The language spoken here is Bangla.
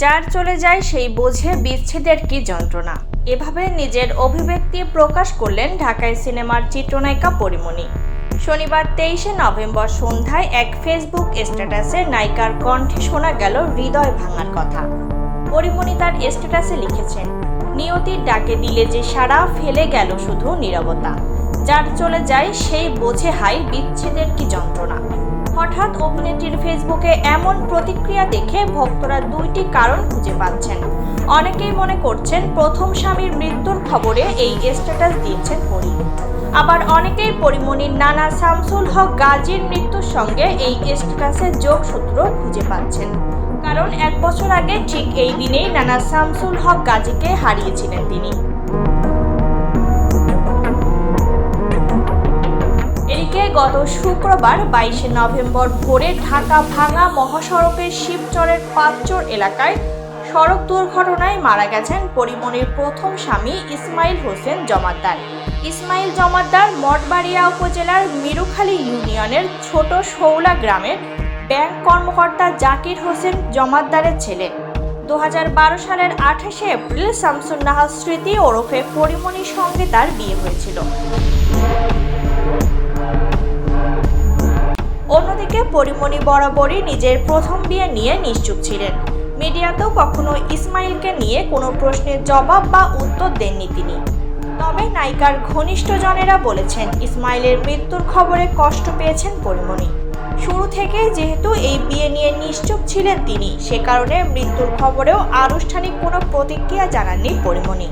যার চলে যায় সেই বোঝে বিচ্ছেদের কি যন্ত্রণা। এভাবে নিজের অভিব্যক্তি প্রকাশ করলেন ঢাকায় সিনেমার চিত্রনায়িকা পরিমণি। শনিবার তেইশে নভেম্বর সন্ধ্যায় এক ফেসবুক স্ট্যাটাসে নায়িকার কণ্ঠে শোনা গেল হৃদয় ভাঙার কথা। পরিমণি তার স্ট্যাটাসে লিখেছেন, নিয়তির ডাকে দিলে যে সারা ফেলে গেল শুধু নীরবতা। যার চলে যায় সেই বোঝে হাই বিচ্ছেদের কি যন্ত্রণা। হঠাৎ অভিনেত্রীর ফেসবুকে এমন প্রতিক্রিয়া দেখে ভক্তরা দুইটি কারণ খুঁজে পাচ্ছেন। অনেকেই মনে করছেন প্রথম স্বামীর মৃত্যুর খবরে এই স্ট্যাটাস দিয়েছেন পরি। আবার অনেকেই পরিমণির নানা শামসুল হক গাজীর মৃত্যুর সঙ্গে এই স্ট্যাটাসের যোগসূত্র খুঁজে পাচ্ছেন। কারণ এক বছর আগে ঠিক এই দিনেই নানা শামসুল হক গাজীকে হারিয়েছিলেন তিনি। গত শুক্রবার বাইশে নভেম্বর ভোরে ঢাকা ভাঙা মহাসড়কের শিবচরের পাঁচচর এলাকায় সড়ক দুর্ঘটনায় মারা গেছেন পরিমণির প্রথম স্বামী ইসমাইল হোসেন জমাদ্দার। ইসমাইল জমাদ্দার মঠবাড়িয়া উপজেলার মিরুখালী ইউনিয়নের ছোট শৌলা গ্রামের ব্যাংক কর্মকর্তা জাকির হোসেন জমাদ্দারের ছেলে। দু হাজার বারো সালের আঠাশে এপ্রিল শামসুন্নাহার স্মৃতি ওরফে পরিমণির সঙ্গে তার বিয়ে হয়েছিল। পরিমণি বরাবরই নিজের প্রথম বিয়ে নিয়ে নিশ্চুপ ছিলেন। মিডিয়াতেও কখনো ইসমাইলকে নিয়ে কোনো প্রশ্নের জবাব বা উত্তর দেননি তিনি। তবে নায়িকার ঘনিষ্ঠজনেরা বলেছেন, ইসমাইলের মৃত্যুর খবরে কষ্ট পেয়েছেন পরিমণি। শুরু থেকেই যেহেতু এই বিয়ে নিয়ে নিশ্চুপ ছিলেন তিনি, সে কারণে মৃত্যুর খবরেও আনুষ্ঠানিক কোনো প্রতিক্রিয়া জানাননি পরিমণি।